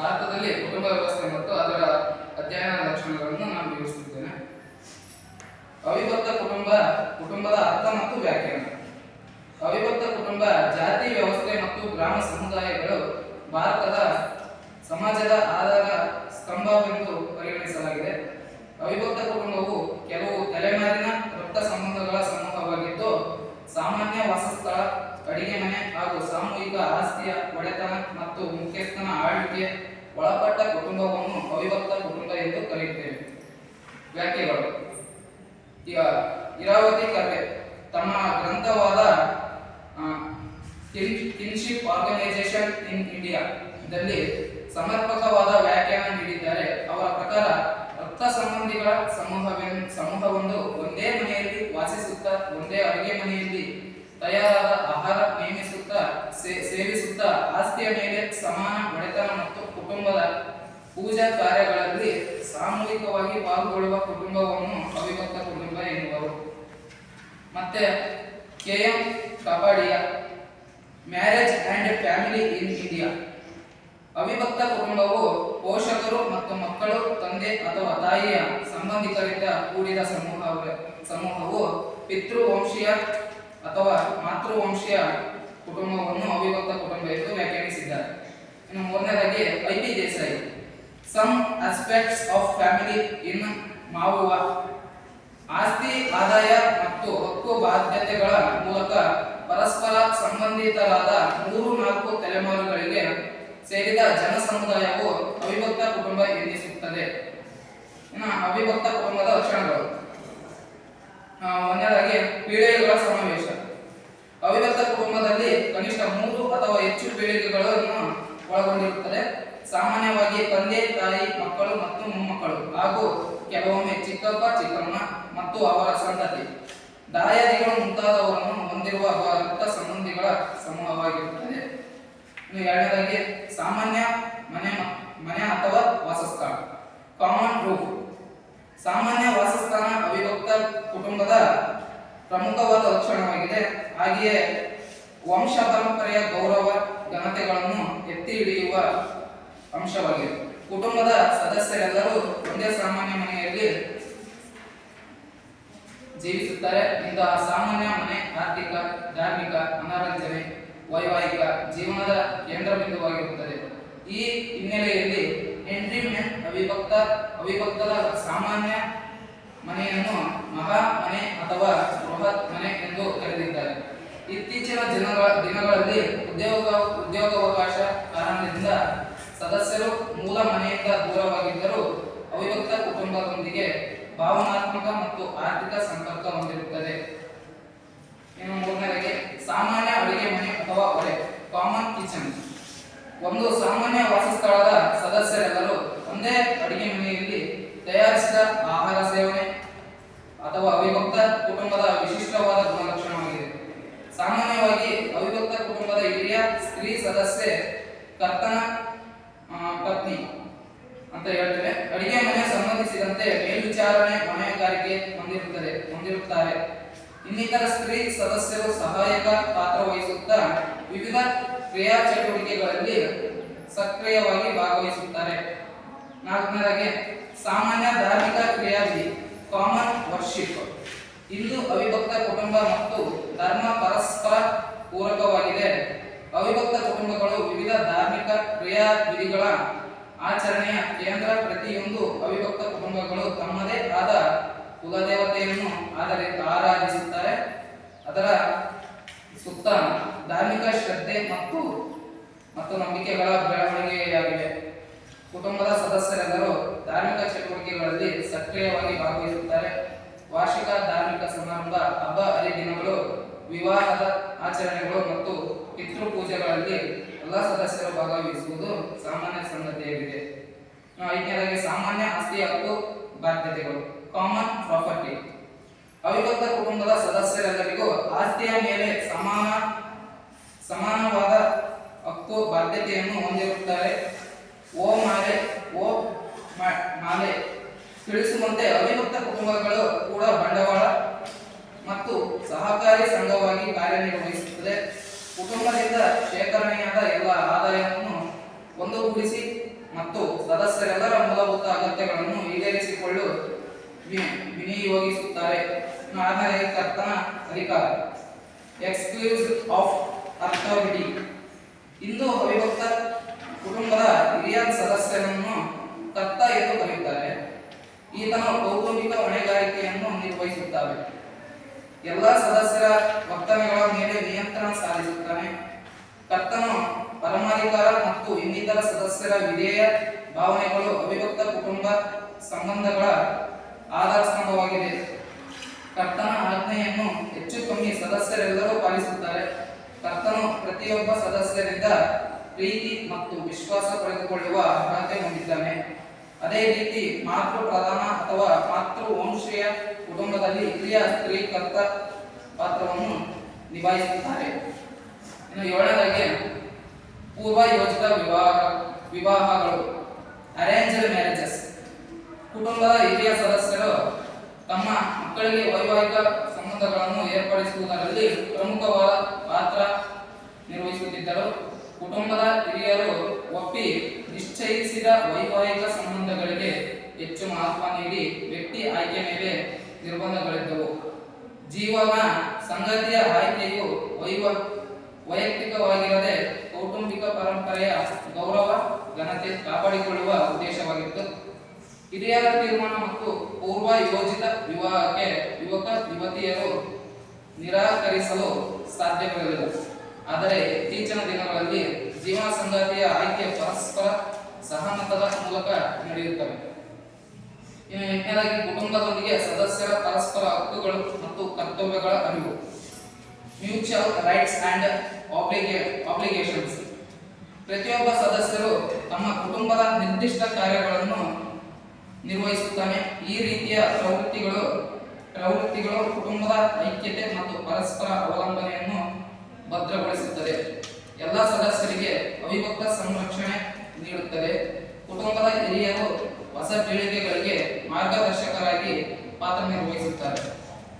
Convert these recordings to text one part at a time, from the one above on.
ಭಾರತದಲ್ಲಿ ಕುಟುಂಬ ವ್ಯವಸ್ಥೆ ಮತ್ತು ಅದರ ಅಧ್ಯಯನ ಲಕ್ಷಣಗಳನ್ನು ನಾನು ವಿವರಿಸುತ್ತೇನೆ ಅವಿಭಕ್ತ ಕುಟುಂಬ, ಕುಟುಂಬದ ಅರ್ಥ ಮತ್ತು ವ್ಯಾಖ್ಯಾನ. ಅವಿಭಕ್ತ ಕುಟುಂಬ, ಜಾತಿ ವ್ಯವಸ್ಥೆ ಮತ್ತು ಗ್ರಾಮ ಸಮುದಾಯಗಳು ಭಾರತದ ಸಮಾಜದ ಆಧಾರ ಸ್ತಂಭವೆಂದು ಪರಿಗಣಿಸಲಾಗಿದೆ. ಅವಿಭಕ್ತ ಕುಟುಂಬವು ಕೆಲವು ತಲೆಮಾರಿನ ರಕ್ತ ಸಂಬಂಧಗಳ ಸಮೂಹವಾಗಿದ್ದು, ಸಾಮಾನ್ಯ ವಾಸಸ್ಥಳ ಅಡಿಗೆ ಮನೆ ಹಾಗೂ ಸಾಮೂಹಿಕ ಆಸ್ತಿಯ ಒಡೆತನ ಮತ್ತು ಮುಖ್ಯಸ್ಥನ ಆಳ್ವಿಕೆ ಒಳಪಟ್ಟ ಕುಟುಂಬವನ್ನು ಅವಿಭಕ್ತ ಕುಟುಂಬ ಎಂದು ಕರೆಯುತ್ತೇವೆ. ವ್ಯಾಖ್ಯೆಗಳು. ಇರಾವತಿ ಕರ್ವೆ ತಮ್ಮ ಗ್ರಂಥವಾದ ಕಿನ್ಶಿಪ್ ಆರ್ಗನೈಸೇಷನ್ ಇನ್ ಇಂಡಿಯಾ ದಲ್ಲಿ ಸಮರ್ಪಕವಾದ ವ್ಯಾಖ್ಯಾನ ನೀಡಿದ್ದಾರೆ. ಅವರ ಪ್ರಕಾರ ರಕ್ತ ಸಂಬಂಧಿಗಳ ಸಮೂಹವೆನ್, ಸಮೂಹವೊಂದು ಒಂದೇ ಮನೆಯಲ್ಲಿ ವಾಸಿಸುತ್ತಾ, ಒಂದೇ ಅಡುಗೆ ಮನೆಯಲ್ಲಿ ತಯಾರಾದ ಆಹಾರ ನೇಮಿಸುತ್ತಾ ಸೇವಿಸುತ್ತಾ, ಆಸ್ತಿಯ ಮೇಲೆ ಸಮಾನ ಕುಟುಂಬದ ಪೂಜಾ ಕಾರ್ಯಗಳಲ್ಲಿ ಸಾಮೂಹಿಕವಾಗಿ ಪಾಲ್ಗೊಳ್ಳುವ ಕುಟುಂಬವನ್ನು ಅವಿಭಕ್ತ ಕುಟುಂಬ ಎನ್ನುವರು. ಮತ್ತೆ K M ಕಬಾಡಿಯ marriage and family in India. ಅವಿಭಕ್ತ ಕುಟುಂಬವು ಪೋಷಕರು ಮತ್ತು ಮಕ್ಕಳು, ತಂದೆ ಅಥವಾ ತಾಯಿಯ ಸಂಬಂಧಿಕರಿಂದ ಕೂಡಿದ ಸಮೂಹ ಸಮೂಹವು ಪಿತೃವಂಶೀಯ ಅಥವಾ ಮಾತೃವಂಶೀಯ ಕುಟುಂಬವನ್ನು ಅವಿಭಕ್ತ ಕುಟುಂಬ ಎಂದು ವ್ಯಾಖ್ಯಾನಿಸಿದ್ದಾರೆ. ಇನ್ನು ಮೂರನೇದಾಗಿ I P Desai. Some aspects of family in ಮಾವುವ. ಆಸ್ತಿ, ಆದಾಯ ಮತ್ತು ಹಕ್ಕು ಬಾಧ್ಯತೆಗಳ ಮೂಲಕ ಪರಸ್ಪರ ಸಂಬಂಧಿತರಾದ ಮೂರು ನಾಲ್ಕು ತಲೆಮಾರುಗಳಿಗೆ ಸೇರಿದ ಜನ ಸಮುದಾಯವು ಅವಿಭಕ್ತ ಕುಟುಂಬ ಎನಿಸುತ್ತದೆ ಇನ್ನು ಅವಿಭಕ್ತ ಕುಟುಂಬದ ಲಕ್ಷಣಗಳು. ಒಂದನೇದಾಗಿ ಪೀಳಿಗೆಗಳ ಸಮಾವೇಶ. ಅವಿಭಕ್ತ ಕುಟುಂಬದಲ್ಲಿ ಕನಿಷ್ಠ ಮೂರು ಅಥವಾ ಹೆಚ್ಚು ಪೀಳಿಗೆಗಳನ್ನು ಒಳಗೊಂಡಿರುತ್ತದೆ. ಸಾಮಾನ್ಯವಾಗಿ ತಂದೆ, ತಾಯಿ, ಮಕ್ಕಳು ಮತ್ತು ಮೊಮ್ಮಕ್ಕಳು ಹಾಗೂ ಕೆಲವೊಮ್ಮೆ ಚಿಕ್ಕಪ್ಪ, ಚಿಕ್ಕಮ್ಮ ಮತ್ತು ಅವರ ಸಂತತಿ. ದಾಯಾದಿಗಳು ಮುಂತಾದವರನ್ನು ಹೊಂದಿರುವ ಅವರ ರಕ್ತ ಸಂಬಂಧಿಗಳ ಸಮೂಹವಾಗಿರುತ್ತದೆ. ಇನ್ನು ಎರಡನೇದಾಗಿ ಸಾಮಾನ್ಯ ಮನೆ ಮನೆ ಅಥವಾ ವಾಸಸ್ಥಾನ. ಕಾಮನ್ ರೂಫ್ ಸಾಮಾನ್ಯ ವಾಸಸ್ಥಾನ ಅವಿಭಕ್ತ ಕುಟುಂಬದ ಪ್ರಮುಖವಾದ ಲಕ್ಷಣವಾಗಿದೆ. ಹಾಗೆಯೇ ವಂಶ ಪರಂಪರೆಯ ಗೌರವ ಘನತೆಗಳನ್ನು ಎತ್ತಿ ಹಿಡಿಯುವ ಅಂಶವಾಗಿದೆ. ಕುಟುಂಬದ ಸದಸ್ಯರೆಲ್ಲರೂ ಒಂದೇ ಸಾಮಾನ್ಯ ಮನೆಯಲ್ಲಿ ಜೀವಿಸುತ್ತಾರೆ. ಇಂತಹ ಸಾಮಾನ್ಯ ಮನೆ, ಆರ್ಥಿಕ, ಧಾರ್ಮಿಕ, ಮನೋರಂಜನೆ, ವೈವಾಹಿಕ ಜೀವನದ ಕೇಂದ್ರ ಬಿಂದುವಾಗಿರುತ್ತದೆ. ಈ ಹಿನ್ನೆಲೆಯಲ್ಲಿ ಹೆನ್ರಿ ಮೆನ್ ಅವಿಭಕ್ತ ಅವಿಭಕ್ತದ ಸಾಮಾನ್ಯ ಮನೆಯನ್ನು ಮಹಾ ಮನೆ ಅಥವಾ ಬೃಹತ್ ಮನೆ ಎಂದು ಕರೆದಿದ್ದಾರೆ. ಇತ್ತೀಚಿನ ದಿನಗಳ ದಿನಗಳಲ್ಲಿ ಉದ್ಯೋಗ, ಉದ್ಯೋಗಾವಕಾಶ ಕಾರಣದಿಂದ ಸದಸ್ಯರು ಮೂಲ ಮನೆಯಿಂದ ದೂರವಾಗಿದ್ದರೂ ಅವಿಭಕ್ತ ಕುಟುಂಬದೊಂದಿಗೆ ಭಾವನಾತ್ಮಕ ಮತ್ತು ಆರ್ಥಿಕ ಸಂಪರ್ಕ ಹೊಂದಿರುತ್ತದೆ. ಇನ್ನು ಮೂರನೇದಾಗಿ ಸಾಮಾನ್ಯ ಅಡುಗೆ ಮನೆ ಅಥವಾ ಒಲೆ ಕಾಮನ್ ಕಿಚನ್ ಒಂದು ಸಾಮಾನ್ಯ ವಾಸಸ್ಥಳದ ಸದಸ್ಯರೆಲ್ಲರೂ ಒಂದೇ ಅಡುಗೆ ಮನೆಯಲ್ಲಿ ತಯಾರಿಸಿದ ಆಹಾರ ಸೇವನೆ ಅಥವಾ ಅವಿಭಕ್ತ ಕುಟುಂಬದ ವಿಶಿಷ್ಟವಾದ ಗುಣಲಕ್ಷಣವಾಗಿದೆ ಸಾಮಾನ್ಯವಾಗಿ ಅವಿಭಕ್ತ ಕುಟುಂಬದ ಹಿರಿಯ ಸ್ತ್ರೀ ಸದಸ್ಯೆ ಕರ್ತನ ಆ, ಪತ್ನಿ ಅಂತ ಹೇಳ್ತೇವೆ ಅಡಿಗೆ ಮನೆ ಸಂಬಂಧಿಸಿದಂತೆ ಮೇಲ್ವಿಚಾರಣೆ ಹೊಣೆಗಾರಿಕೆ ಹೊಂದಿರುತ್ತದೆ ಹೊಂದಿರುತ್ತಾರೆ ಇನ್ನಿತರ ಸ್ತ್ರೀ ಸದಸ್ಯರು ಸಹಾಯಕ ಪಾತ್ರ ವಹಿಸುತ್ತಾ ವಿವಿಧ ಕ್ರಿಯಾ ಚಟುವಟಿಕೆಗಳಲ್ಲಿ ಸಕ್ರಿಯವಾಗಿ ಭಾಗವಹಿಸುತ್ತಾರೆ. ನಾಲ್ಕನೇದಾಗಿ, ಸಾಮಾನ್ಯ ಧಾರ್ಮಿಕ ಕ್ರಿಯಾವಿಧಿ ಕಾಮನ್ ವರ್ಷಿಪ್ ಇಂದು ಅವಿಭಕ್ತ ಕುಟುಂಬ ಮತ್ತು ಧರ್ಮ ಪರಸ್ಪರ ಪೂರಕವಾಗಿದೆ. ಅವಿಭಕ್ತ ಕುಟುಂಬಗಳು ವಿವಿಧ ಧಾರ್ಮಿಕ ಕ್ರಿಯಾವಿಧಿಗಳ ಆಚರಣೆಯ ಕೇಂದ್ರ ಪ್ರತಿಯೊಂದು ಅವಿಭಕ್ತ ಕುಟುಂಬಗಳು ತಮ್ಮದೇ ಆದ ಕುಲದೇವತೆಯನ್ನು ಆದರೆ ಆರಾಧಿಸುತ್ತಾರೆ. ಅದರ ಸುತ್ತ ಧಾರ್ಮಿಕ ಶ್ರದ್ಧೆ ಮತ್ತು ಮತ್ತು ನಂಬಿಕೆಗಳ ಬೆಳವಣಿಗೆಯಾಗಿದೆ. ಕುಟುಂಬದ ಸದಸ್ಯರೆಲ್ಲರೂ ಧಾರ್ಮಿಕ ಚಟುವಟಿಕೆಗಳಲ್ಲಿ ಸಕ್ರಿಯವಾಗಿ ಭಾಗವಹಿಸುತ್ತಾರೆ. ವಾರ್ಷಿಕ ಧಾರ್ಮಿಕ ಸಮಾರಂಭ ಹಬ್ಬ ಹರಿದಿನಗಳು, ವಿವಾಹದ ಆಚರಣೆಗಳು ಮತ್ತು ಪಿತೃ ಪೂಜೆಗಳಲ್ಲಿ ಎಲ್ಲ ಸದಸ್ಯರು ಭಾಗವಹಿಸುವುದು ಸಾಮಾನ್ಯ ಸಂಗತಿಯಾಗಿದೆ. ಐದನೇದಾಗಿ ಸಾಮಾನ್ಯ ಆಸ್ತಿ ಹಕ್ಕು ಬಾಧ್ಯತೆಗಳು ಕಾಮನ್ ಪ್ರಾಪರ್ಟಿ ಅವಿಭಕ್ತ ಕುಟುಂಬದ ಸದಸ್ಯರೆಲ್ಲರಿಗೂ ಆಸ್ತಿಯ ಮೇಲೆ ಸಮಾನ, ಸಮಾನವಾದ ಹಕ್ಕು, ಬಾಧ್ಯತೆಯನ್ನು ಹೊಂದಿರುತ್ತಾರೆ. ಓ ಮಾಲೆ ಓ ಮಾಲೆ. ತಿಳಿಸುವಂತೆ ಅವಿಭಕ್ತ ಕುಟುಂಬಗಳು ಕೂಡ ಬಂಡವಾಳ ಮತ್ತು ಸಹಕಾರಿ ಸಂಘವಾಗಿ ಕಾರ್ಯನಿರ್ವಹಿಸುತ್ತದೆ. ಕುಟುಂಬದಿಂದ ಶೇಖರಣೆಯಾದ ಎಲ್ಲ ಆದಾಯವನ್ನು ಒಂದುಗೂಡಿಸಿ ಮತ್ತು ಸದಸ್ಯರೆಲ್ಲರ ಮೂಲಭೂತ ಅಗತ್ಯಗಳನ್ನು ಈಡೇರಿಸಿಕೊಳ್ಳಲು ವಿನಿಯೋಗಿಸುತ್ತಾರೆ. ಆದರೆ ಕರ್ತನ ಅಧಿಕಾರ. ಎಕ್ಸ್ಕ್ಲೂಸ್ ಆಫ್ ಅಥಾರಿಟಿ ಇಂದು ಅವಿಭಕ್ತ ಕುಟುಂಬದ ಹಿರಿಯ ಸದಸ್ಯರನ್ನು ಕರ್ತ ಎಂದು ಕರೆಯುತ್ತಾರೆ. ಈತನ ಕೌಟುಂಬಿಕ ಹೊಣೆಗಾರಿಕೆಯನ್ನು ನಿರ್ವಹಿಸುತ್ತಾರೆ ಎಲ್ಲ ಸದಸ್ಯರ ವರ್ತನೆಗಳ ಮೇಲೆ ನಿಯಂತ್ರಣ ಸಾಧಿಸುತ್ತಾನೆ. ಕರ್ತನು ಪರಮಾಧಿಕಾರ ಮತ್ತು ಇನ್ನಿತರ ಸದಸ್ಯರ ವಿಧೇಯ ಭಾವನೆಗಳು ಅವಿಭಕ್ತ ಕುಟುಂಬ ಸಂಬಂಧಗಳ ಆಧಾರ ಸ್ತಂಭವಾಗಿದೆ ಕರ್ತನ ಆಜ್ಞೆಯನ್ನು ಹೆಚ್ಚು ಕಮ್ಮಿ ಸದಸ್ಯರೆಲ್ಲರೂ ಪಾಲಿಸುತ್ತಾರೆ. ಕರ್ತನು ಪ್ರತಿಯೊಬ್ಬ ಸದಸ್ಯರಿಂದ ಪ್ರೀತಿ ಮತ್ತು ವಿಶ್ವಾಸ ಪಡೆದುಕೊಳ್ಳುವ ಅರ್ಹತೆ ಹೊಂದಿದ್ದಾನೆ. ಅದೇ ರೀತಿ ಮಾತೃ ಪ್ರಧಾನ ಅಥವಾ ಮಾತೃ ವಂಶೀಯ ಕುಟುಂಬದಲ್ಲಿ ಹಿರಿಯ ಸ್ತ್ರೀ ಕರ್ತ ಪಾತ್ರವನ್ನು ನಿಭಾಯಿಸುತ್ತಾರೆ. ಇನ್ನು ಏಳನೇದಾಗಿ ಪೂರ್ವ ಯೋಜಿತ ವಿವಾಹ, ವಿವಾಹಗಳು ಅರೇಂಜ್ಡ್ ಮ್ಯಾರೇಜಸ್ ಕುಟುಂಬದ ಹಿರಿಯ ಸದಸ್ಯರು ತಮ್ಮ ಮಕ್ಕಳಿಗೆ ವೈವಾಹಿಕ ಸಂಬಂಧಗಳನ್ನು ಏರ್ಪಡಿಸುವುದರಲ್ಲಿ ಪ್ರಮುಖವಾದ ಪಾತ್ರ ನಿರ್ವಹಿಸುತ್ತಿದ್ದರು. ಕುಟುಂಬದ ಹಿರಿಯರು ಒಪ್ಪಿ ನಿಶ್ಚಯಿಸಿದ ವೈವಾಹಿಕ ಸಂಬಂಧಗಳಿಗೆ ಹೆಚ್ಚು ಮಹತ್ವ ನೀಡಿ ವ್ಯಕ್ತಿ ಆಯ್ಕೆ ಮೇಲೆ ನಿರ್ಬಂಧಗಳಿದ್ದವು. ಜೀವನ ಸಂಗತಿಯ ಆಯ್ಕೆಯು ವೈವ, ವೈಯಕ್ತಿಕವಾಗಿರದೆ ಕೌಟುಂಬಿಕ ಪರಂಪರೆಯ ಗೌರವ, ಘನತೆ ಕಾಪಾಡಿಕೊಳ್ಳುವ ಉದ್ದೇಶವಾಗಿತ್ತು. ಹಿರಿಯರ ತೀರ್ಮಾನ ಮತ್ತು ಪೂರ್ವ ಯೋಜಿತ ವಿವಾಹಕ್ಕೆ ಯುವಕ ಯುವತಿಯರು ನಿರಾಕರಿಸಲು ಸಾಧ್ಯವಿರಲಿಲ್ಲ. ಆದರೆ ಇತ್ತೀಚಿನ ದಿನಗಳಲ್ಲಿ ಜೀವನ ಸಂಗಾತಿಯ ಆಯ್ಕೆ ಪರಸ್ಪರ ಸಹಮತದ ಮೂಲಕ ನಡೆಯುತ್ತವೆ. ಇನ್ನು ಎಂಟನೇದಾಗಿ ಕುಟುಂಬದೊಂದಿಗೆ ಸದಸ್ಯರ ಪರಸ್ಪರ ಹಕ್ಕುಗಳು ಮತ್ತು ಕರ್ತವ್ಯಗಳ ಅರಿವು. ಮ್ಯೂಚುವಲ್ ರೈಟ್ಸ್ ಅಂಡ್ ಆಬ್ಲಿಗೇಷನ್ಸ್ ಪ್ರತಿಯೊಬ್ಬ ಸದಸ್ಯರು ತಮ್ಮ ಕುಟುಂಬದ ನಿರ್ದಿಷ್ಟ ಕಾರ್ಯಗಳನ್ನು ನಿರ್ವಹಿಸುತ್ತಾನೆ. ಈ ರೀತಿಯ ಪ್ರವೃತ್ತಿಗಳು ಪ್ರವೃತ್ತಿಗಳು ಕುಟುಂಬದ ಐಕ್ಯತೆ ಮತ್ತು ಪರಸ್ಪರ ಅವಲಂಬನೆಯನ್ನು ಭದ್ರಗೊಳಿಸುತ್ತದೆ. ಎಲ್ಲ ಸದಸ್ಯರಿಗೆ ಅವಿಭಕ್ತ ಸಂರಕ್ಷಣೆ ನೀಡುತ್ತದೆ. ಕುಟುಂಬದ ಹಿರಿಯರು ಹೊಸ ಪೀಳಿಗೆಗಳಿಗೆ ಮಾರ್ಗದರ್ಶಕರಾಗಿ ಪಾತ್ರ ನಿರ್ವಹಿಸುತ್ತಾರೆ.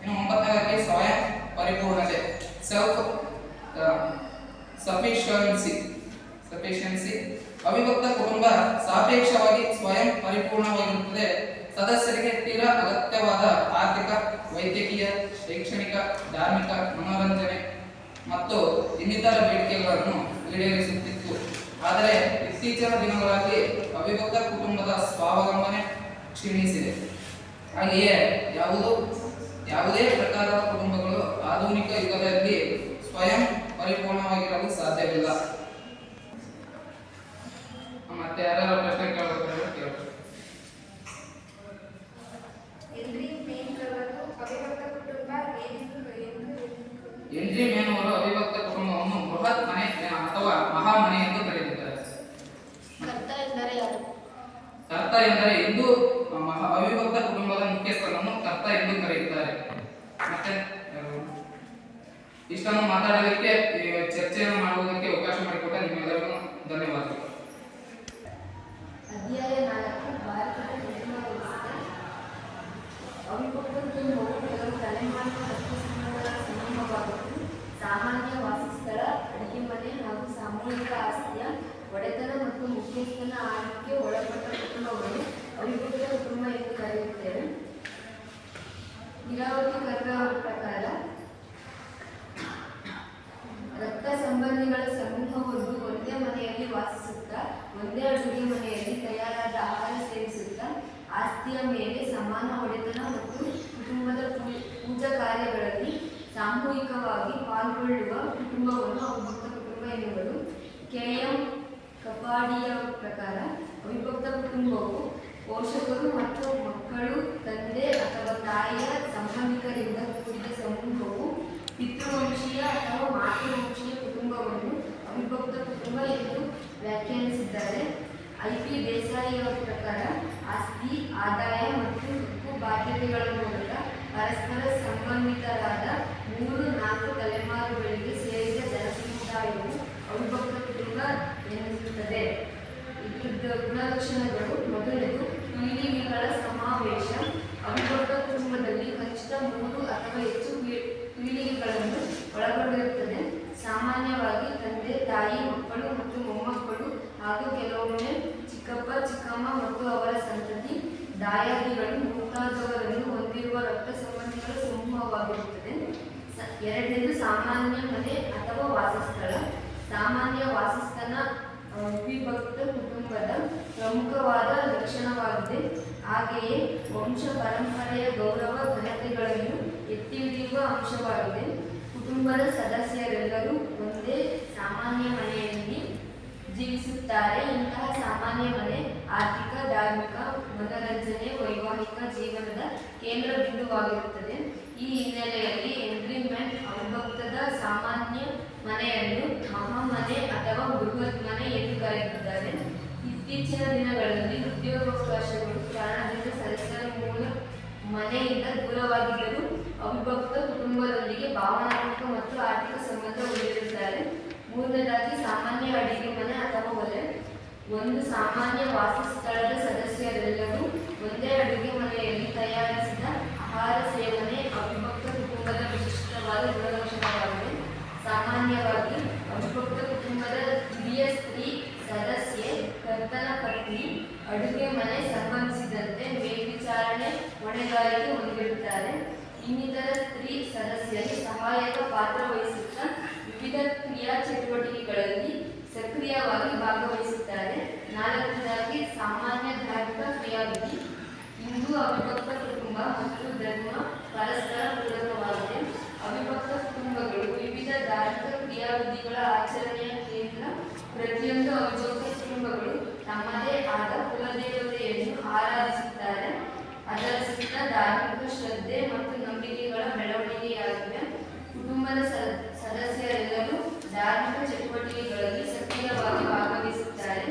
ಇನ್ನು ಒಂಬತ್ತನೇದಾಗಿ ಸ್ವಯಂ ಪರಿಪೂರ್ಣತೆ. ಸೆಲ್ಫ್ ಸಫಿಷಿಯನ್ಸಿ ಸಫಿಷಿಯನ್ಸಿ ಅವಿಭಕ್ತ ಕುಟುಂಬ ಸಾಪೇಕ್ಷವಾಗಿ ಸ್ವಯಂ ಪರಿಪೂರ್ಣವಾಗಿರುತ್ತದೆ. ಸದಸ್ಯರಿಗೆ ತೀರಾ ಅಗತ್ಯವಾದ ಆರ್ಥಿಕ, ವೈದ್ಯಕೀಯ, ಶೈಕ್ಷಣಿಕ, ಧಾರ್ಮಿಕ ಮನೋರಂಜನೆ ಮತ್ತು ಇನ್ನಿತರ ಬೇಡಿಕೆಗಳನ್ನು ಈಡೇರಿಸುತ್ತಿತ್ತು. ಆದರೆ ಇತ್ತೀಚಿನ ದಿನಗಳಲ್ಲಿ ಅವಿಭಕ್ತ ಕುಟುಂಬದ ಸ್ವಾವಲಂಬನೆ ಕ್ಷೀಣಿಸಿದೆ. ಹಾಗೆಯೇ ಯಾವುದು, ಯಾವುದೇ ಪ್ರಕಾರದ ಕುಟುಂಬಗಳು ಆಧುನಿಕ ಯುಗದಲ್ಲಿ ಸ್ವಯಂ ಪರಿಪೂರ್ಣವಾಗಿರಲು ಸಾಧ್ಯವಿಲ್ಲ. ಮತ್ತೆ ಯಾರು ಪ್ರಶ್ನೆ ಕೇಳಬೇಕಾದ್ರೆ ಕೇಳ್ಬೋದು ಎಲ್ರಿ ಮೇನ್ ಕಲರು ಅವಿಭಕ್ತ ಕುಟುಂಬ ಏನೆಂದು ಎಂದು ಎಂಟ್ರಿ ಮೇನುವರು ಅವಿಭಕ್ತ ಕುಟುಂಬವನ್ನು ಬೃಹತ್ ಮನೆ ಅಥವಾ ಮಹಾಮನೆ ಎಂದು ಕರೆದಿದ್ದಾರೆ ಕರ್ತ ಎಂದರೆ ಯಾರು ಕರ್ತ ಎಂದರೆ ಹಿಂದೂ ಮಹಾ ಅವಿಭಕ್ತ ಕುಟುಂಬದ ಮುಖ್ಯಸ್ಥರನ್ನು ಕರ್ತ ಎಂದು ಕರೆಯುತ್ತಾರೆ ಮತ್ತೆ ಯಾರು? ಇಷ್ಟನ್ನು ಮಾತಾಡಲಿಕ್ಕೆ ಈ ಚರ್ಚೆಯನ್ನು ಮಾಡುವುದಕ್ಕೆ ಅವಕಾಶ ಮಾಡಿಕೊಟ್ಟ ನಿಮ್ಮೆಲ್ಲರಿಗೂ ಧನ್ಯವಾದಗಳು ಅಧ್ಯಾಯ ನಾಲ್ಕು ಭಾರತದ ಕುಟುಂಬ ವ್ಯವಸ್ಥೆ ಅವಿಭಕ್ತ ಕುಟುಂಬವು ಕೆಲವು ತಲೆಮಾರಿನ ಮತ್ತು ಸಂಬಂಧಗಳ ಸಮೂಹವಾಗಿದ್ದು ಸಾಮಾನ್ಯ ವಾಸಸ್ಥಳ ಅಡಿಗೆ ಮನೆ ಹಾಗೂ ಸಾಮೂಹಿಕ ಆಸ್ತಿಯ ಒಡೆತನ ಮತ್ತು ಮುಖ್ಯಸ್ಥನ ಆಳ್ವಿಕೆ ಒಳಪಟ್ಟ ಕುಟುಂಬವನ್ನು ಅವಿಭಕ್ತ ಕುಟುಂಬ ಎಂದು ಕರೆಯುತ್ತೇವೆ. ನೀರಾವರಿ ಕರ್ಗ ಅವರ ಪ್ರಕಾರ ರಕ್ತ ಸಂಬಂಧಿಗಳ ಸಮೂಹವೊಂದು ಒಂದೇ ಮನೆಯಲ್ಲಿ ವಾಸಿಸುತ್ತಾ ಒಂದೇ ಅಡುಗೆ ಮನೆಯಲ್ಲಿ ತಯಾರಾದ ಆಹಾರ ಸೇವಿಸುತ್ತಾ ಆಸ್ತಿಯ ಮೇಲೆ ಸಮಾನ ಒಡೆತನ ಮತ್ತು ಕುಟುಂಬದ ಪೂ- ಪೂಜಾ ಕಾರ್ಯಗಳಲ್ಲಿ ಸಾಮೂಹಿಕವಾಗಿ ಪಾಲ್ಗೊಳ್ಳುವ ಕುಟುಂಬವನ್ನು ಅವಿಭಕ್ತ ಕುಟುಂಬ ಎನ್ನುವರು ಕೆ ಎಂ ಕಪಾಡಿಯ ಪ್ರಕಾರ ಅವಿಭಕ್ತ ಕುಟುಂಬವು ಪೋಷಕರು ಮತ್ತು ಮಕ್ಕಳು, ತಂದೆ ಅಥವಾ ತಾಯಿಯ ಸಂಬಂಧಿಕರಿಂದ ಕೂಡಿದ ಸಮೂಹವು ಪಿತೃವಂಶೀಯ ಅಥವಾ ಮಾತೃವಂಶೀಯ ಕುಟುಂಬವನ್ನು ಅವಿಭಕ್ತ ಕುಟುಂಬ ಎಂದು ವ್ಯಾಖ್ಯಾನಿಸಿದ್ದಾರೆ. ಐ ಪಿ ದೇಸಾಯಿಯವರ ಪ್ರಕಾರ ಆಸ್ತಿ, ಆದಾಯ ಮತ್ತು ಹಕ್ಕು ಬಾಧ್ಯತೆಗಳ ಮೂಲಕ ಪರಸ್ಪರ ಸಂಬಂಧಿತರಾದ ಮೂರು ನಾಲ್ಕು ತಲೆಮಾರುಗಳಿಗೆ ಸೇರಿದ ಜನಸಮುದಾಯವು ಅವಿಭಕ್ತ ಕುಟುಂಬ ಎನ್ನಿಸುತ್ತದೆ ಇದ್ರದ್ದು ಗುಣಲಕ್ಷಣಗಳು ಮೊದಲನೇದು ಪೀಳಿಗೆಗಳ ಸಮಾವೇಶ. ಅವಿಭಕ್ತ ಕುಟುಂಬದಲ್ಲಿ ಕನಿಷ್ಠ ಮೂರು ಅಥವಾ ಹೆಚ್ಚು ಪೀಳಿಗೆಗಳನ್ನು ಒಳಗೊಂಡಿರುತ್ತದೆ. ಸಾಮಾನ್ಯವಾಗಿ ತಂದೆ, ತಾಯಿ, ಮಕ್ಕಳು ಮತ್ತು ಮೊಮ್ಮಕ್ಕಳು ಹಾಗೂ ಕೆಲವೊಮ್ಮೆ ಚಿಕ್ಕಪ್ಪ, ಚಿಕ್ಕಮ್ಮ ಮತ್ತು ಅವರ ಸಂತತಿ ದಾಯಾದಿಗಳು ಮುಂತಾದವರನ್ನು ಹೊಂದಿರುವ ರಕ್ತ ಸಂಬಂಧಿಗಳ ಸಮೂಹವಾಗಿರುತ್ತದೆ. ಎರಡನೇದು ಸಾಮಾನ್ಯ ಮನೆ ಅಥವಾ ವಾಸಸ್ಥಳ. ಸಾಮಾನ್ಯ ವಾಸಸ್ಥಾನ ವಿಭಕ್ತ ಕುಟುಂಬದ ಪ್ರಮುಖವಾದ ಲಕ್ಷಣವಾಗಿದೆ. ಹಾಗೆಯೇ ವಂಶ ಪರಂಪರೆಯ ಗೌರವ ಘನತೆಗಳನ್ನು ಎತ್ತಿ ಹಿಡಿಯುವ ಅಂಶವಾಗಿದೆ. ಕುಟುಂಬದ ಸದಸ್ಯರೆಲ್ಲರೂ ಒಂದೇ ಸಾಮಾನ್ಯ ಮನೆಯಲ್ಲಿ ಜೀವಿಸುತ್ತಾರೆ. ಇಂತಹ ಸಾಮಾನ್ಯ ಮನೆ, ಆರ್ಥಿಕ, ಧಾರ್ಮಿಕ, ಮನರಂಜನೆ, ವೈವಾಹಿಕ ಜೀವನದ ಕೇಂದ್ರ ಬಿಂದುವಾಗಿರುತ್ತದೆ. ಈ ಹಿನ್ನೆಲೆಯಲ್ಲಿ ಎಂಟ್ರಿಮೆಂಟ್ ಅವಿಭಕ್ತದ ಸಾಮಾನ್ಯ ಮನೆಯನ್ನು ಮಹಾಮನೆ ಅಥವಾ ಬೃಹತ್ ಮನೆ ಎಂದು ಕರೆಯುತ್ತಾರೆ ಇತ್ತೀಚಿನ ದಿನಗಳಲ್ಲಿ ಉದ್ಯೋಗಾವಕಾಶಗಳು ಕಾರಣದಿಂದ ಸದಸ್ಯರ ಮೂಲ ಮನೆಯಿಂದ ದೂರವಾಗಿದ್ದರೂ ಅವಿಭಕ್ತ ಕುಟುಂಬದೊಂದಿಗೆ ಭಾವನಾತ್ಮಕ ಮತ್ತು ಆರ್ಥಿಕ ಸಂಬಂಧ ಹೊಂದಿರುತ್ತಾರೆ. ಮೂರನೇದಾಗಿ ಸಾಮಾನ್ಯ ಅಡಿಗೆ ಮನೆ ಅಥವಾ ಒಲೆ. ಒಂದು ಸಾಮಾನ್ಯ ವಾಸಸ್ಥಳದ ಸದಸ್ಯರೆಲ್ಲರೂ ಒಂದೇ ಅಡುಗೆ ಮನೆಯಲ್ಲಿ ತಯಾರಿಸಿದ ಆಹಾರ ಸೇವನೆ ಅವಿಭಕ್ತ ಕುಟುಂಬದ ವಿಶಿಷ್ಟವಾದ ಗುಣಲಕ್ಷಣವಾಗಿದೆ. ಸಾಮಾನ್ಯವಾಗಿ ಅವಿಭಕ್ತ ಕುಟುಂಬದ ಹಿರಿಯ ಸ್ತ್ರೀ ಸದಸ್ಯೆ ಕರ್ತನ ಪತ್ನಿ ಅಡುಗೆ ಮನೆ ಸಂಬಂಧಿಸಿದಂತೆ ಮೇಲ್ವಿಚಾರಣೆ ಹೊಣೆಗಾರಿಕೆ ಹೊಂದಿರುತ್ತಾರೆ ಇನ್ನಿತರ ಸ್ತ್ರೀ ಸದಸ್ಯರು ಸಹಾಯಕ ಪಾತ್ರ ವಹಿಸುತ್ತಾ ವಿವಿಧ ಕ್ರಿಯಾ ಚಟುವಟಿಕೆಗಳಲ್ಲಿ ಸಕ್ರಿಯವಾಗಿ ಭಾಗವಹಿಸುತ್ತಾರೆ. ನಾಲ್ಕನೇದಾಗಿ ಸಾಮಾನ್ಯ ಧಾರ್ಮಿಕ ಕ್ರಿಯಾವಿಧಿ. ಹಿಂದೂ ಅವಿಭಕ್ತ ಕುಟುಂಬ ಮತ್ತು ಧರ್ಮ ಪರಸ್ಪರ ಪೂರಕವಾಗಿದೆ. ಅವಿಭಕ್ತ ಕುಟುಂಬಗಳು ವಿವಿಧ ಧಾರ್ಮಿಕ ಕ್ರಿಯಾವಿಧಿಗಳ ಆಚರಣೆಯ ಪ್ರತಿಯೊಂದು ಅವಿಭಕ್ತ ಕುಟುಂಬಗಳು ತಮ್ಮದೇ ಆದ ಕುಲದೇವತೆಯನ್ನು ಆರಾಧಿಸುತ್ತಾರೆ. ಅದರ ಸುತ್ತ ಧಾರ್ಮಿಕ ಶ್ರದ್ಧೆ ಮತ್ತು ನಂಬಿಕೆಗಳ ಬೆಳವಣಿಗೆಯಾಗಿವೆ. ಕುಟುಂಬದ ಸದಸ್ಯರೆಲ್ಲರೂ ಧಾರ್ಮಿಕ ಚಟುವಟಿಕೆಗಳಲ್ಲಿ ಸಕ್ರಿಯವಾಗಿ ಭಾಗವಹಿಸುತ್ತಾರೆ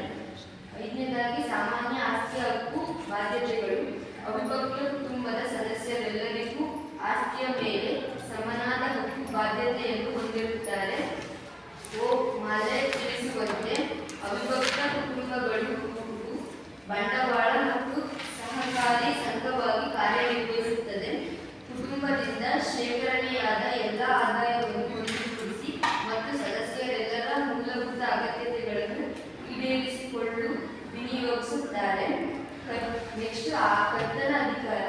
ಐದನೇದಾಗಿ ಸಾಮಾನ್ಯ ಆಸ್ತಿ ಹಕ್ಕು ಬಾಧ್ಯತೆಗಳು ಅವಿಭಕ್ತ ಕುಟುಂಬದ ಸದಸ್ಯರೆಲ್ಲರಿಗೂ ಆಸ್ತಿಯ ಮೇಲೆ ಸಮನಾದ ಹಕ್ಕು ಬಾಧ್ಯತೆಯನ್ನು ಹೊಂದಿರುತ್ತಾರೆ ಓ ಮಾಲೆ ತಿಳಿಸುವಂತೆ ಅವಿಭಕ್ತ ಕುಟುಂಬಗಳು ಗುಂಪು, ಬಂಡವಾಳ ಮತ್ತು ಸಹಕಾರಿ ಸಂಘವಾಗಿ ಕಾರ್ಯನಿರ್ವಹಿಸುತ್ತದೆ ಕುಟುಂಬದಿಂದ ಶೇಖರಣೆಯಾದ ಎಲ್ಲ ಆದಾಯವನ್ನು ಒಂದುಗೂಡಿಸಿ ಮತ್ತು ಸದಸ್ಯರೆಲ್ಲರ ಮೂಲಭೂತ ಅಗತ್ಯತೆಗಳನ್ನು ಈಡೇರಿಸಿಕೊಳ್ಳಲು ವಿನಿಯೋಗಿಸುತ್ತಾರೆ ನೆಕ್ಸ್ಟ್ ಆ ಕರ್ತನ ಅಧಿಕಾರ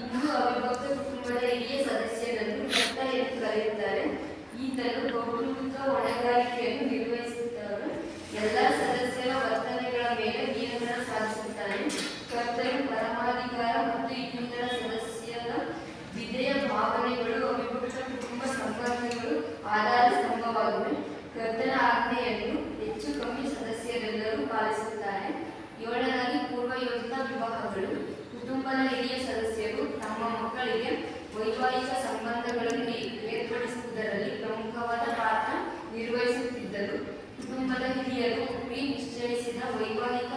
ಇಂದು ಅವಿಭಕ್ತ ಕುಟುಂಬದ ಹಿರಿಯ ಸದಸ್ಯರನ್ನು ಕರ್ತ ಎಂದು ಕರೆಯುತ್ತಾರೆ ಈತನು ಕೌಟುಂಬಿಕ ಹೊಣೆಗಾರಿಕೆಯನ್ನು ನಿರ್ವಹಿಸುತ್ತಾರೆ ಎಲ್ಲ ಸದಸ್ಯರ ವರ್ತನೆಗಳ ಮೇಲೆ ನಿಯಂತ್ರಣ ಸಾಧಿಸುತ್ತಾನೆ ಕರ್ತರು ಪರಮಾಧಿಕಾರ ಮತ್ತು ಇನ್ನಿತರ ಸದಸ್ಯರ ವಿಧೇಯ ಭಾವನೆಗಳು ಅವಿಭಕ್ತ ಕುಟುಂಬ ಸಂಬಂಧಗಳು ಆಧಾರ ಸ್ತಂಭವಾಗಿವೆ. ಕರ್ತನ ಆಜ್ಞೆಯನ್ನು ಹೆಚ್ಚು ಕಮ್ಮಿ ಸದಸ್ಯರೆಲ್ಲರೂ ಪಾಲಿಸುತ್ತಾರೆ. ಏಳನೇದಾಗಿ ಪೂರ್ವಯೋಜಿತ ವಿವಾಹಗಳು. ಕುಟುಂಬದ ಹಿರಿಯ ಸದಸ್ಯರು ತಮ್ಮ ಮಕ್ಕಳಿಗೆ ವೈವಾಹಿಕ ಸಂಬಂಧಗಳನ್ನು ಏರ್ಪಡಿಸುವುದರಲ್ಲಿ ಪ್ರಮುಖವಾದ ಪಾತ್ರ ನಿರ್ವಹಿಸುತ್ತಿದ್ದರು ಕುಟುಂಬದ ಹಿರಿಯರು ಒಪ್ಪಿ ನಿಶ್ಚಯಿಸಿದ ವೈವಾಹಿಕ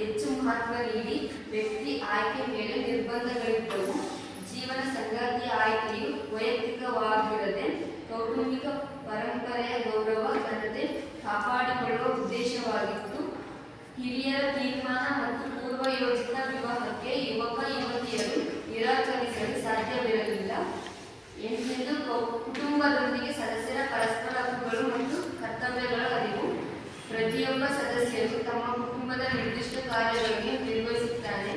ಹೆಚ್ಚು ಮಹತ್ವ ನೀಡಿ ವ್ಯಕ್ತಿ ಆಯ್ಕೆ ಮೇಲೆ ನಿರ್ಬಂಧಗಳಿದ್ದವು. ಜೀವನ ಸಂಗಾತಿಯ ಆಯ್ಕೆಯು ವೈಯಕ್ತಿಕವಾಗಿರದೆ ಕೌಟುಂಬಿಕ ಪರಂಪರೆಯ ಗೌರವ, ಘನತೆ ಕಾಪಾಡಿಕೊಳ್ಳುವ ಉದ್ದೇಶವಾಗಿತ್ತು. ಹಿರಿಯರ ತೀರ್ಮಾನ ಮತ್ತು ಪೂರ್ವಯೋಜಿತ ವಿವಾಹಕ್ಕೆ ಯುವಕ, ಯುವತಿಯರು ನಿರಾಕರಿಸಲು ಸಾಧ್ಯವಿರಲಿಲ್ಲ. ಎಂದೆಂದು ಕುಟುಂಬದೊಂದಿಗೆ ಸದಸ್ಯರ ಪರಸ್ಪರ ಹಕ್ಕುಗಳು ಮತ್ತು ಕರ್ತವ್ಯಗಳ ಅರಿವು ಪ್ರತಿಯೊಬ್ಬ ಸದಸ್ಯರು ತಮ್ಮ ಕುಟುಂಬದ ನಿರ್ದಿಷ್ಟ ಕಾರ್ಯಗಳಿಗೆ ನಿರ್ವಹಿಸುತ್ತಾನೆ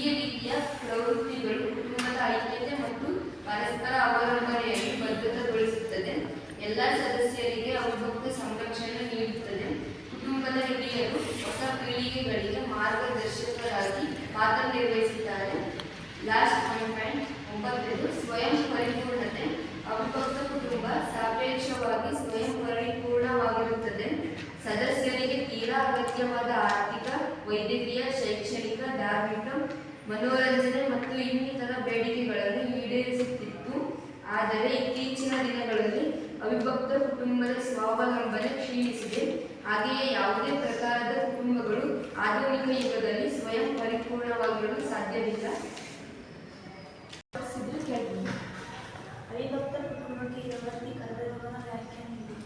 ಈ ರೀತಿಯ ಪ್ರವೃತ್ತಿಗಳು ಕುಟುಂಬದ ಐಕ್ಯತೆ ಮತ್ತು ಪರಸ್ಪರ ಅವಲಂಬನೆಯನ್ನು ಬದ್ಧತೆಗೊಳಿಸುತ್ತದೆ. ಎಲ್ಲ ಸದಸ್ಯರಿಗೆ ಅವಿಭಕ್ತ ಸಂರಕ್ಷಣೆ ನೀಡುತ್ತದೆ. ಕುಟುಂಬದ ಹಿರಿಯರು ಹೊಸ ಪೀಳಿಗೆಗಳಿಗೆ ಮಾರ್ಗದರ್ಶಕರಾಗಿ ಪಾತ್ರ ನಿರ್ವಹಿಸುತ್ತಾರೆ. ಲಾಸ್ಟ್ ಪಾಯಿಂಟ್ ಒಂಬತ್ತನೇದು ಸ್ವಯಂ ಪರಿಪೂರ್ಣತೆ ಅವಿಭಕ್ತ ಕುಟುಂಬ ಸಾಪೇಕ್ಷವಾಗಿ ಸ್ವಯಂ ಪರಿಪೂರ್ಣವಾಗಿರುತ್ತದೆ ಸದಸ್ಯರಿಗೆ ಅಗತ್ಯವಾದ ಆರ್ಥಿಕ, ವೈದ್ಯಕೀಯ, ಶೈಕ್ಷಣಿಕ, ಧಾರ್ಮಿಕ, ಮನೋರಂಜನೆ ಮತ್ತು ಇನ್ನಿತರ ಬೇಡಿಕೆಗಳನ್ನು ಈಡೇರಿಸುತ್ತಿತ್ತು. ಆದರೆ ಇತ್ತೀಚಿನ ದಿನಗಳಲ್ಲಿ ಅವಿಭಕ್ತ ಕುಟುಂಬದ ಸ್ವಾವಲಂಬನೆ ಕ್ಷೀಣಿಸಿದೆ. ಹಾಗೆಯೇ ಯಾವುದೇ ಪ್ರಕಾರದ ಕುಟುಂಬಗಳು ಆಧುನಿಕ ಯುಗದಲ್ಲಿ ಸ್ವಯಂ ಪರಿಪೂರ್ಣವಾಗಿರಲು ಸಾಧ್ಯವಿಲ್ಲ ಸಿದ್ದು ಕೇಳ್ತೀನಿ ಅವಿಭಕ್ತ ಕುಟುಂಬಕ್ಕೆ ಇರುವ ವರ್ಗೀಕರಣದ ವ್ಯಾಖ್ಯಾನ ನೀಡಿ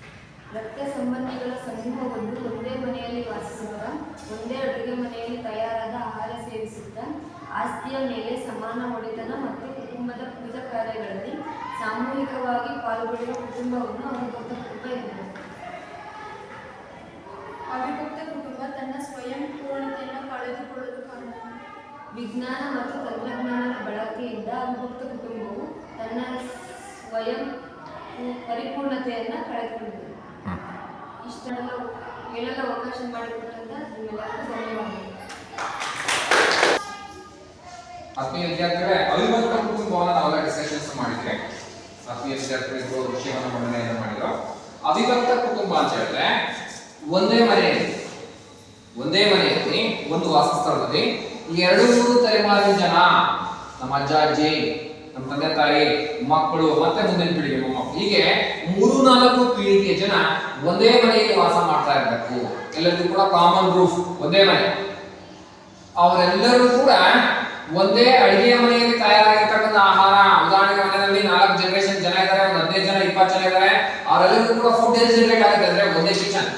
ರಕ್ತ ಸಂಬಂಧಿಗಳ ಸಮೂಹವನ್ನು ಒಂದೇ ಮನೆಯಲ್ಲಿ ವಾಸಿಸುತ್ತಾ ಒಂದೇ ಅಡುಗೆ ಮನೆಯಲ್ಲಿ ತಯಾರಾದ ಆಹಾರ ಸೇವಿಸುತ್ತಾ ಆಸ್ತಿಯ ಮೇಲೆ ಸಮಾನ ಒಡೆತನ ಮತ್ತು ಕುಟುಂಬದ ಪೂಜಾ ಕಾರ್ಯಗಳಲ್ಲಿ ಸಾಮೂಹಿಕವಾಗಿ ಪಾಲ್ಗೊಳ್ಳುವ ಕುಟುಂಬವನ್ನು ಅವಿಭಕ್ತ ಕುಟುಂಬ ಎಂದರು ಅವಿಭಕ್ತ ಕುಟುಂಬ ತನ್ನ ಸ್ವಯಂ ಪೂರ್ಣತೆಯನ್ನು ವಿಜ್ಞಾನ ಮತ್ತು ತಂತ್ರಜ್ಞಾನದ ಬಳಕೆಯಿಂದ ಅವಿಭಕ್ತ ಕುಟುಂಬವು ತನ್ನ ಸ್ವಯಂ ಪರಿಪೂರ್ಣತೆಯನ್ನು ಕಳೆದುಕೊಂಡಿದೆ. ಇಷ್ಟೆಲ್ಲ ಹೇಳಲು ಅವಕಾಶ ಅವಿಭಕ್ತ ಕುಟುಂಬವನ್ನು ನಾವೆಲ್ಲ ಡಿಸ್ಕಷನ್ಸ್ ಮಾಡಿದ್ರೆ, ಆತ್ಮೀಯ ವಿದ್ಯಾರ್ಥಿಗಳು ವಿಷಯವನ್ನು ಮಂಡನೆಯನ್ನು ಮಾಡಿದ್ರು. ಅವಿಭಕ್ತ ಕುಟುಂಬ ಅಂತ ಹೇಳಿದ್ರೆ, ಒಂದೇ ಮನೆಯಲ್ಲಿ ಒಂದೇ ಮನೆಯಲ್ಲಿ, ಒಂದು ವಾಸಸ್ಥಳದಲ್ಲಿ ಎರಡು ಮೂರು ತಲೆಮಾರಿನ ಜನ, ನಮ್ಮ ಅಜ್ಜ, ಅಜ್ಜಿ ನಮ್ಮ ತಂದೆ ತಾಯಿ, ಮಕ್ಕಳು, ಮತ್ತೆ ಮುಂದಿನ ಪೀಳಿಗೆ ಹೀಗೆ ಮೂರು ನಾಲ್ಕು ಪೀಳಿಗೆಯ ಜನ ಒಂದೇ ಮನೆಯಲ್ಲಿ ವಾಸ ಮಾಡ್ತಾ ಇರಬೇಕು. ಎಲ್ಲರಿಗೂ ಕೂಡ ಕಾಮನ್ ರೂಫ್ ಒಂದೇ ಮನೆ. ಅವರೆಲ್ಲರೂ ಕೂಡ ಒಂದೇ ಅಡಿಗೆ ಮನೆಯಲ್ಲಿ ತಯಾರಾಗಿರ್ತಕ್ಕಂಥ ಆಹಾರ. ಉದಾಹರಣೆಗೆ ಮನೆಯಲ್ಲಿ ನಾಲ್ಕು ಜನರೇಷನ್ ಜನ ಇದ್ದಾರೆ, ಒಂದು ಹದಿನೈದು ಜನ, ಇಪ್ಪತ್ತು ಜನ ಇದ್ದಾರೆ. ಅವರೆಲ್ಲರಿಗೂ ಕೂಡ ಫುಡ್ ಎಲ್ಲಿ ಜನರೇಟ್ ಆಗುತ್ತೆ ಅಂದ್ರೆ ಒಂದೇ ಕಿಚನ್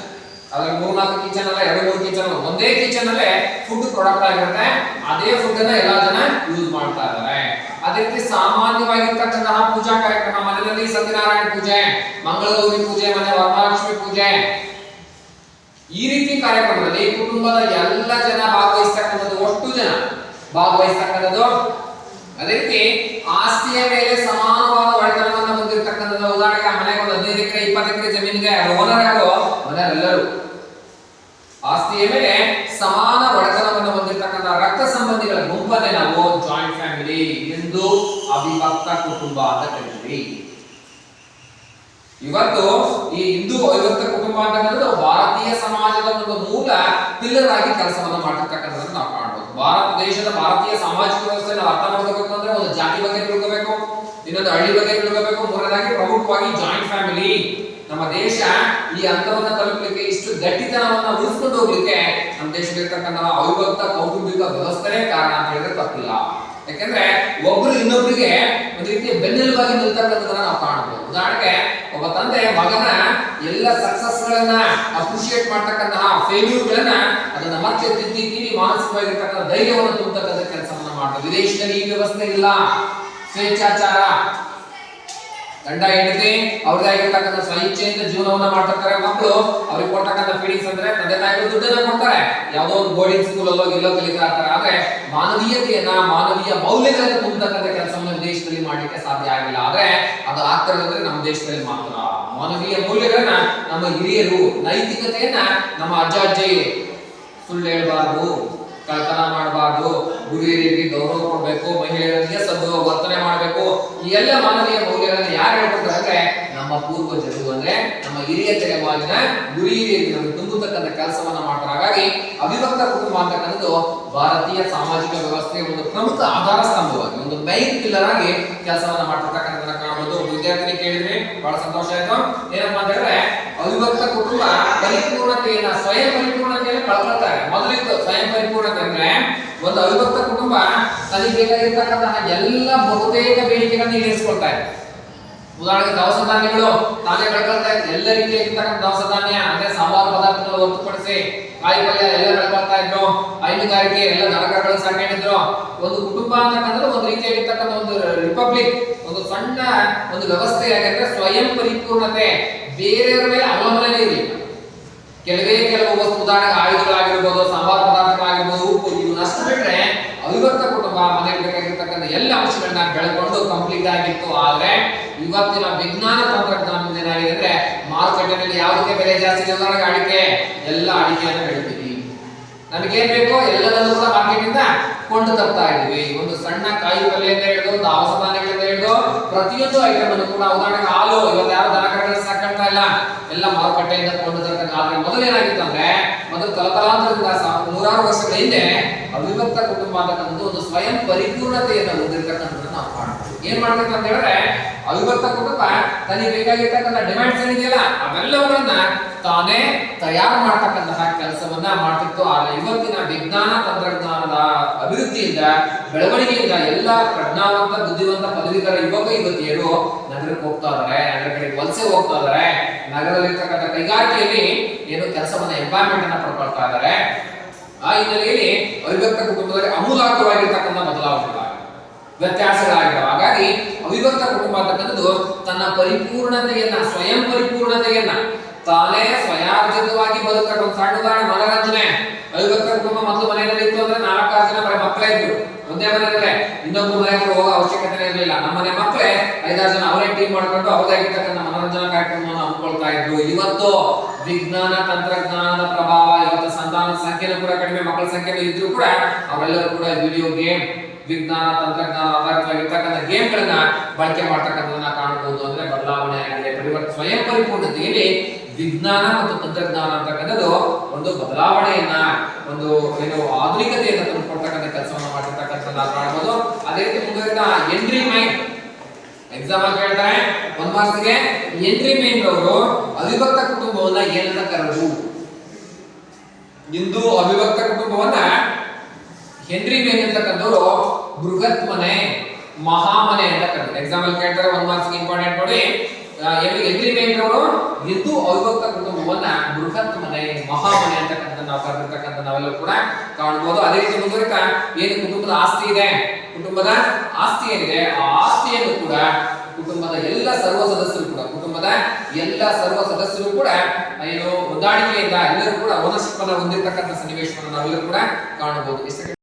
ಮೂರ್ ನಾಲ್ಕು ಕಿಚನ್ ಅಲ್ಲ, ಎರಡು ಮೂರು ಕಿಚನ್ ಒಂದೇ ಕಿಚನ್ ಅಲ್ಲೇ ಫುಡ್ ಪ್ರಾಡಕ್ಟ್ ಆಗಿರುತ್ತೆ. ಅದೇ ಫುಡ್ ಅನ್ನ ಎಲ್ಲಾ ಜನ ಯೂಸ್ ಮಾಡ್ತಾ ಇದ್ದಾರೆ. ಅದೇ ರೀತಿ ಸಾಮಾನ್ಯವಾಗಿರ್ತಕ್ಕಂತಹ ಪೂಜಾ ಕಾರ್ಯಕ್ರಮ, ಮನೆಯಲ್ಲಿ ಸತ್ಯನಾರಾಯಣ ಪೂಜೆ, ಮಂಗಳಗೌರಿ ಪೂಜೆ, ಮನೆ ವರಮಹಾಲಕ್ಷ್ಮಿ ಪೂಜೆ. ಈ ರೀತಿ ಕಾರ್ಯಕ್ರಮದಲ್ಲಿ ಕುಟುಂಬದ ಎಲ್ಲ ಜನ ಭಾಗವಹಿಸ್ತಕ್ಕಂಥದ್ದು, ಒಟ್ಟು ಜನ ಭಾಗವಹಿಸ್ತಕ್ಕಂಥದ್ದು. ಅದೇ ರೀತಿ ಆಸ್ತಿಯ ಮೇಲೆ ಸಮಾನವಾದ ಒಡೆತನವನ್ನು ಹೊಂದಿರತಕ್ಕಂಥದ್ದು. ಉದಾಹರಣೆಗೆ ಮನೆಗಳು ಹದಿನೈದು ಎಕರೆ, ಇಪ್ಪತ್ತು ಎಕರೆ ಜಮೀನಿಗೆ ಓನರ್ ಯಾರು ಮನೆಯವರೆಲ್ಲರೂ ಆಸ್ತಿಯ ಮೇಲೆ ಸಮಾನ ಒಡೆತನವನ್ನು ಹೊಂದಿರತಕ್ಕಂತಹ ರಕ್ತ ಸಂಬಂಧಿಗಳ ಗುಂಪನ್ನೇ ನಾವು ಜಾಯಿಂಟ್ ಫ್ಯಾಮಿಲಿ ಎಂದು ಅವಿಭಕ್ತ ಕುಟುಂಬ ಅಂತ ಕರಿತೀವಿ. ಇವತ್ತು ಈ ಹಿಂದೂ ಅವಿಭಕ್ತ ಕುಟುಂಬ ಅಂತಕ್ಕಂಥದ್ದು ಭಾರತೀಯ ಸಮಾಜದ ಒಂದು ಮೂಲ ಪಿಲ್ಲರ್ ಆಗಿ ಕೆಲಸವನ್ನು ಮಾಡಿರ್ತಕ್ಕಂಥದ್ದನ್ನು ನಾವು ಕಾಣಬಹುದು ಭಾರತ ದೇಶದ ಭಾರತೀಯ ಸಾಮಾಜಿಕ ವ್ಯವಸ್ಥೆ ನಾವು ಅರ್ಥ ಮಾಡ್ಕೋಬೇಕು ಅಂದ್ರೆ ಒಂದು ಜಾತಿ ಬಗ್ಗೆ ತಿಳ್ಕೋಬೇಕು, ಇನ್ನೊಂದು ಹಳ್ಳಿ ಬಗ್ಗೆ ತಿಳ್ಕೋಬೇಕು, ಮೂರನೇದಾಗಿ ಪ್ರಮುಖವಾಗಿ ಜಾಯಿಂಟ್ ಫ್ಯಾಮಿಲಿ ನಮ್ಮ ದೇಶ ಈ ಹಂತವನ್ನ ತಲುಪಲಿಕ್ಕೆ ಇಷ್ಟು ಗಟ್ಟಿತನವನ್ನ ಉಳಿಸ್ಕೊಂಡು ಹೋಗ್ಲಿಕ್ಕೆ ನಮ್ಮ ದೇಶದಲ್ಲಿರ್ತಕ್ಕಂತಹ ಅವಿಭಕ್ತ ಕೌಟುಂಬಿಕ ವ್ಯವಸ್ಥೆನೇ ಕಾರಣ ಅಂತ ಹೇಳಿದ್ರೆ ತಪ್ಪಿಲ್ಲ. ಯಾಕಂದ್ರೆ ಒಬ್ರು ಇನ್ನೊಬ್ರಿಗೆ ಒಂದು ರೀತಿಯ ಬೆನ್ನೆಲುಬಾಗಿ ನಿಲ್ತಕ್ಕಂಥದ್ದನ್ನ ನಾವು ಕಾಣಬಹುದು ಉದಾಹರಣೆಗೆ ಒಬ್ಬ ತಂದೆ ಮಗನ ಎಲ್ಲ ಸಕ್ಸಸ್ ಗಳನ್ನ ಅಪ್ರಿಶಿಯೇಟ್ ಮಾಡ್ತಕ್ಕಂತಹ ಫೇಲ್ಯೂರ್ ಗಳನ್ನ ಅದನ್ನ ಮತ್ತೆ ತಿದ್ದಿ ತೀರಿ ಮಾನಸಿಕವಾಗಿರ್ತಕ್ಕಂಥ ಧೈರ್ಯವನ್ನು ತುಂಬತಕ್ಕಂಥ ಕೆಲಸವನ್ನ ಮಾಡ್ತಾರೆ ವಿದೇಶದಲ್ಲಿ ಈ ವ್ಯವಸ್ಥೆ ಇಲ್ಲ. ಸ್ವೇಚ್ಛಾಚಾರ ಗಂಡ ಹೆಂಡತಿ ಅವ್ರಿಗೆ ಆಗಿರ್ತಕ್ಕಂಥ ಸ್ವಇಚ್ಛೆಯಿಂದ ಜೀವನವನ್ನ ಮಾಡ್ತಿರ್ತಾರೆ. ಮಕ್ಕಳು ಅವ್ರಿಗೆ ಕೊಟ್ಟಕ್ಕಂಥ ಫೀಲಿಂಗ್ಸ್ ಅಂದ್ರೆ ತಂದೆ ತಾಯಿಗಳು ದುಡ್ಡನ್ನ ಕೊಡ್ತಾರೆ. ಯಾವುದೋ ಒಂದು ಬೋರ್ಡಿಂಗ್ ಸ್ಕೂಲ್ ಅಲ್ಲೋ ಎಲ್ಲೋ ಕಲಿತಾ ಇರ್ತಾರೆ. ಆದ್ರೆ ಮಾನವೀಯತೆಯನ್ನ, ಮಾನವೀಯ ಮೌಲ್ಯಗಳನ್ನ ತುಂಬತಕ್ಕಂಥ ಕೆಲಸವನ್ನು ದೇಶದಲ್ಲಿ ಮಾಡ್ಲಿಕ್ಕೆ ಸಾಧ್ಯ ಆಗಿಲ್ಲ. ಆದ್ರೆ ಅದು ಆಗ್ತಿರೋದಂದ್ರೆ ನಮ್ಮ ದೇಶದಲ್ಲಿ ಮಾತ್ರ. ಮಾನವೀಯ ಮೌಲ್ಯಗಳನ್ನ ನಮ್ಮ ಹಿರಿಯರು, ನೈತಿಕತೆಯನ್ನ ನಮ್ಮ ಅಜ್ಜ, ಅಜ್ಜಿ ಸುಳ್ಳು ಹೇಳ್ಬಾರ್ದು. ಕಳ್ತನ ಮಾಡಬಾರ್ದು. ಗುರಿಯರಿಗೆ ಗೌರವ ಕೊಡಬೇಕು, ಮಹಿಳೆಯರಿಗೆ ಸದ್ದು ವರ್ತನೆ ಮಾಡಬೇಕು. ಈ ಎಲ್ಲ ಮಾನವೀಯ ಮೌಲ್ಯಗಳನ್ನು ಯಾರು ಹೇಳ್ಕೊಡ್ತಾರೆ ಅಂದ್ರೆ ನಮ್ಮ ಪೂರ್ವಜರು ಅಂದ್ರೆ ನಮ್ಮ ಹಿರಿಯ ತಲೆಮಾರಿನ ಗುರಿ ಹಿರಿಯರಿಗೆ ನಮಗೆ ತುಂಬತಕ್ಕಂಥ ಕೆಲಸವನ್ನ ಮಾಡ್ತಾರೆ. ಹಾಗಾಗಿ ಅವಿಭಕ್ತ ಕುಟುಂಬ ಅಂತಕ್ಕಂಥದ್ದು ಭಾರತೀಯ ಸಾಮಾಜಿಕ ವ್ಯವಸ್ಥೆಯ ಒಂದು ಪ್ರಮುಖ ಆಧಾರ ಸ್ತಂಭವಾಗಿ, ಒಂದು ಮೈನ್ ಪಿಲ್ಲರ್ ಆಗಿ ಕೆಲಸವನ್ನ ಮಾಡ್ತಕ್ಕಂಥ ಕಾಣಬಹುದು. ವಿದ್ಯಾರ್ಥಿ ಕೇಳಿದ್ರಿ, ಬಹಳ ಸಂತೋಷ ಆಯ್ತು. ಏನಪ್ಪಾ ಅಂತ ಹೇಳಿದ್ರೆ ಅವಿಭಕ್ತ ಕುಟುಂಬ ಪರಿಪೂರ್ಣತೆಯನ್ನ, ಸ್ವಯಂ ಪರಿಪೂರ್ಣತೆಯನ್ನು ಕಳ್ಕೊಳ್ತಾರೆ. ಮೊದಲಿತ್ತು ಸ್ವಯಂ ಪರಿಪೂರ್ಣತೆ ಅಂದ್ರೆ ಒಂದು ಅವಿಭಕ್ತ ಕುಟುಂಬ ತನಗೆ ಬೇಕಾಗಿರ್ತಕ್ಕಂತಹ ಎಲ್ಲ ಬಹುತೇಕ ಬೇಡಿಕೆಗಳನ್ನ ಈಡೇರಿಸ್ಕೊಳ್ತಾ ಇದೆ. ಉದಾಹರಣೆಗೆ ದವಸ ಧಾನ್ಯಗಳು ತಾನೇ ಕಳ್ಕೊಳ್ತಾ ಇದ್ರು ಎಲ್ಲ ರೀತಿಯಾಗಿರ್ತಕ್ಕಂಥ ದವಸ ಧಾನ್ಯ ಅಂದ್ರೆ ಸಾಂಬಾರು ಪದಾರ್ಥಗಳು ಹೊರತುಪಡಿಸಿ ಕಾಯಿ ಪಲ್ಯ ಎಲ್ಲ ಕಳ್ಕೊಳ್ತಾ ಇದ್ರು, ಹೈನುಗಾರಿಕೆ ಎಲ್ಲ ನರಕಗಳನ್ನು ಸಾಕೊಂಡಿದ್ರು ಒಂದು ಕುಟುಂಬ ಅಂತಕ್ಕಂದ್ರೆ ಒಂದು ರೀತಿಯಾಗಿರ್ತಕ್ಕಂಥ ಒಂದು ರಿಪಬ್ಲಿಕ್, ಒಂದು ಸಣ್ಣ ಒಂದು ವ್ಯವಸ್ಥೆ ಯಾಕಂದ್ರೆ ಸ್ವಯಂ ಪರಿಪೂರ್ಣತೆ. ಬೇರೆಯವರ ಮೇಲೆ ಅವಲಂಬನೆ ಇರಲಿ ಕೆಲವೇ ಕೆಲವು ವಸ್ತು ಉದಾಹರಣೆಗೆ ಆಯುಧಗಳಾಗಿರ್ಬೋದು, ಸಾಂಬಾರ್ ಪದಾರ್ಥಗಳಾಗಿರ್ಬೋದು, ಉಪ್ಪು ಇದು ನಷ್ಟ ಬಿಟ್ರೆ ಅವಿಭಕ್ತ ಕುಟುಂಬ ಮನೆಗೆ ಬೇಕಾಗಿರ್ತಕ್ಕಂಥ ಎಲ್ಲ ಅಂಶಗಳನ್ನ ಬೆಳ್ಕೊಂಡು ಕಂಪ್ಲೀಟ್ ಆಗಿತ್ತು. ಆದ್ರೆ ಇವತ್ತಿನ ವಿಜ್ಞಾನ ತಂತ್ರಜ್ಞಾನದಿಂದ ಏನಾಗಿದೆ ಅಂದ್ರೆ ಮಾರುಕಟ್ಟೆಯಲ್ಲಿ ಯಾವುದಕ್ಕೆ ಬೆಲೆ ಜಾಸ್ತಿ ಅಡಿಕೆ. ಎಲ್ಲ ಅಡಿಕೆಯನ್ನು ಬೆಳಿತೀವಿ. ನಮಗೇನ್ ಬೇಕೋ ಎಲ್ಲದನ್ನು ಕೂಡ ಮಾರ್ಕೆಟ್ ಇಂದ ಕೊಂಡು ತರ್ತಾ ಇದೀವಿ ಒಂದು ಸಣ್ಣ ಕಾಯಿ ಅಂತ ಹಿಡಿದು ದವಸ ಧಾನ್ಯಗಳಿಂದ ಹಿಡಿದು, ಪ್ರತಿಯೊಂದು ಐಟಮ್ ಅನ್ನು ಕೂಡ ಉದಾಹರಣೆಗೆ ಹಾಲು, ಇವತ್ತು ಯಾರು ದನಕರಗಳನ್ನ ಸಾಕಾಗ್ತಾ ಇಲ್ಲ. ಎಲ್ಲ ಮಾರುಕಟ್ಟೆಯಿಂದ ಕೊಂಡು ತರ್ತಕ್ಕ ಆದ್ರೆ ಮೊದಲು ಏನಾಗಿತ್ತು ಅಂದ್ರೆ, ಮೊದಲು ತಲತಲಾಂತರದಿಂದ ನೂರಾರು ವರ್ಷಗಳ ಹಿಂದೆ ಅವಿಭಕ್ತ ಕುಟುಂಬ ಅಂತಕ್ಕಂಥದ್ದು ಒಂದು ಸ್ವಯಂ ಪರಿಪೂರ್ಣತೆಯನ್ನು ಹೊಂದಿರತಕ್ಕಂಥದ್ದನ್ನು ನಾವು ಕಾಣ್ತೀವಿ. ಏನ್ ಮಾಡ್ಬೇಕು ಅಂತ ಹೇಳಿದ್ರೆ ಅವಿಭಕ್ತ ತನಗೆ ಬೇಕಾಗಿರ್ತಕ್ಕಂಥ ಡಿಮ್ಯಾಂಡ್ಸ್ ಏನಿದೆಯಲ್ಲ ಅವೆಲ್ಲವುಗಳನ್ನ ತಾನೇ ತಯಾರು ಮಾಡ್ತಕ್ಕಂತಹ ಕೆಲಸವನ್ನ ಮಾಡ್ತಿತ್ತು. ಆದ್ರೆ ಇವತ್ತಿನ ವಿಜ್ಞಾನ, ತಂತ್ರಜ್ಞಾನದ ಅಭಿವೃದ್ಧಿಯಿಂದ, ಬೆಳವಣಿಗೆಯಿಂದ ಎಲ್ಲ ಪ್ರಜ್ಞಾವಂತ, ಬುದ್ಧಿವಂತ ಪದವೀಧರ ಯುವಕ ಯುವತಿಯರು ನಗರಕ್ಕೆ ಹೋಗ್ತಾ ಇದಾರೆ, ನಗರ ಕಡೆಗೆ ವಲಸೆ ಹೋಗ್ತಾ ಇದಾರೆ. ನಗರದಲ್ಲಿರ್ತಕ್ಕಂಥ ಕೈಗಾರಿಕೆಯಲ್ಲಿ ಏನು ಕೆಲಸವನ್ನ ಎಂಪ್ಲಾಯ್ಮೆಂಟ್ ಅನ್ನ ಪಡ್ಕೊಳ್ತಾ ಇದ್ದಾರೆ ಆ ಹಿನ್ನೆಲೆಯಲ್ಲಿ ಅವಿಭಕ್ತ ಕುಟುಂಬದಲ್ಲಿ ಅಮೂಲಾಗ್ರವಾಗಿರ್ತಕ್ಕಂಥ ಬದಲಾವಣೆಗಳಾಗಿವೆ ವ್ಯತ್ಯಾಸಗಳಾಗಿವೆ ಹಾಗಾಗಿ ಅವಿಭಕ್ತ ಕುಟುಂಬ ಅಂತಕ್ಕಂಥದ್ದು ತನ್ನ ಪರಿಪೂರ್ಣತೆಯನ್ನ, ಸ್ವಯಂ ಪರಿಪೂರ್ಣತೆಯನ್ನ ತಾನೇ ಸ್ವಯಾರ್ಜಿತವಾಗಿ ಬದುಕಕ್ಕೆ ಒಂದು ಸಣ್ಣ ಉದಾಹರಣೆ ಮನರಂಜನೆ. ಅವಿಭಕ್ತ ಕುಟುಂಬ ಮೊದಲು ಮನೆಯಲ್ಲಿ ಇತ್ತು ಅಂದ್ರೆ ನಾಲ್ಕಾರು ಜನ ಬರೀ ಮಕ್ಕಳೇ ಇದ್ರು. ಒಂದೇ ಮನೆಯಲ್ಲೇ. ಇನ್ನೊಂದು ಮನೆಗೆ ಹೋಗೋ ಅವಶ್ಯಕತೆ ಇರಲಿಲ್ಲ. ನಮ್ಮನೆ ಮಕ್ಕಳೇ ಐದಾರು ಜನ ಅವರೇ ಟೀಮ್ ಮಾಡ್ಕೊಂಡು ಅವರಾಗಿರ್ತಕ್ಕಂಥ ಮನರಂಜನಾ ಕಾರ್ಯಕ್ರಮವನ್ನು ಹಮ್ಮಿಕೊಳ್ತಾ ಇದ್ರು. ಇವತ್ತು ವಿಜ್ಞಾನ, ತಂತ್ರಜ್ಞಾನದ ಪ್ರಭಾವ, ಇವತ್ತು ಸಂತಾನ ಸಂಖ್ಯೆನೂ ಕೂಡ ಕಡಿಮೆ, ಮಕ್ಕಳ ಸಂಖ್ಯೆನೂ ಇದ್ರು ಕೂಡ ಅವರೆಲ್ಲರೂ ಕೂಡ ವಿಡಿಯೋ ಗೇಮ್ ವಿಜ್ಞಾನ ತಂತ್ರಜ್ಞಾನ ಆಧಾರಿತವಾಗಿರ್ತಕ್ಕಂಥ ಗೇಮ್ಗಳನ್ನ ಬಳಕೆ ಮಾಡ್ತಕ್ಕಂಥದನ್ನ ಕಾಣಬಹುದು ಅಂದ್ರೆ ಬದಲಾವಣೆ ಆಗಿದೆ. ಪರಿವರ್ತ ಸ್ವಯಂ ಪರಿಪೂರ್ಣತೆಯಲ್ಲಿ ವಿಜ್ಞಾನ ಮತ್ತು ತಂತ್ರಜ್ಞಾನ ಅಂತಕ್ಕಂಥದ್ದು ಒಂದು ಬದಲಾವಣೆಯನ್ನ, ಒಂದು ಏನು ಆಧುನಿಕತೆಯನ್ನು ತಂದುಕೊಡ್ತಕ್ಕಂಥ ಕೆಲಸವನ್ನು ಮಾಡಿರ್ತಕ್ಕಂಥದ್ದು ನಾವು ಕಾಣಬಹುದು ಅದೇ ರೀತಿ ಮುಂದುವರಿದ ಎಂಟ್ರಿ ಮೈಂಡ್ ಎಕ್ಸಾಮ್ ಅಲ್ಲಿ ಕೇಳ್ತಾರೆ, ಒಂದ್ ಮಾರ್ಕ್ಸ್ಗೆ ಎಂಟ್ರಿ ಮೈಂಡ್ ಅವರು ಅವಿಭಕ್ತ ಕುಟುಂಬವನ್ನ ಏನನ್ನ ಕರೆದು? ಇಂದು ಅವಿಭಕ್ತ ಕುಟುಂಬವನ್ನ ಹೆನ್ರಿ ಮೇನ್ ಅಂತಕ್ಕಂಥವ್ರು ಬೃಹತ್ ಮನೆ ಮಹಾಮನೆ ಅಂತ ಕರೀತಾರೆ. ಎಕ್ಸಾಂಪಲ್ ಕೇಳ್ತಾರೆ ಒಂದ್ ಮಾರ್ಕ್ಸ್ ಇಂಪಾರ್ಟೆಂಟ್ ನೋಡಿ ಹೆನ್ರಿ ಮೇನ್ ಅವರು? ಎದ್ದು ಅವಿಭಕ್ತ ಕುಟುಂಬವನ್ನ ಬೃಹತ್ ಮನೆ ಮಹಾಮನೆ ಅಂತಕ್ಕಂಥ ನಾವು ಕರೆದಿರ್ತಕ್ಕಂಥ ನಾವೆಲ್ಲ ಕೂಡ ಕಾಣ್ಬೋದು. ಅದೇ ರೀತಿ ಮುಂದುವರಿಕ, ಏನು ಕುಟುಂಬದ ಆಸ್ತಿ ಇದೆ? ಕುಟುಂಬದ ಆಸ್ತಿ ಏನಿದೆ? ಆ ಆಸ್ತಿಯನ್ನು ಕೂಡ ಕುಟುಂಬದ ಎಲ್ಲ ಸರ್ವ ಸದಸ್ಯರು ಕೂಡ, ಕುಟುಂಬದ ಎಲ್ಲ ಸರ್ವ ಸದಸ್ಯರು ಕೂಡ ಏನು ಹೊಂದಾಣಿಕೆಯಿಂದ ಎಲ್ಲರೂ ಕೂಡ ಓನರ್ಶಿಪ್ ಅನ್ನ ಹೊಂದಿರತಕ್ಕಂಥ ಸನ್ನಿವೇಶವನ್ನು ನಾವೆಲ್ಲರೂ ಕೂಡ ಕಾಣಬಹುದು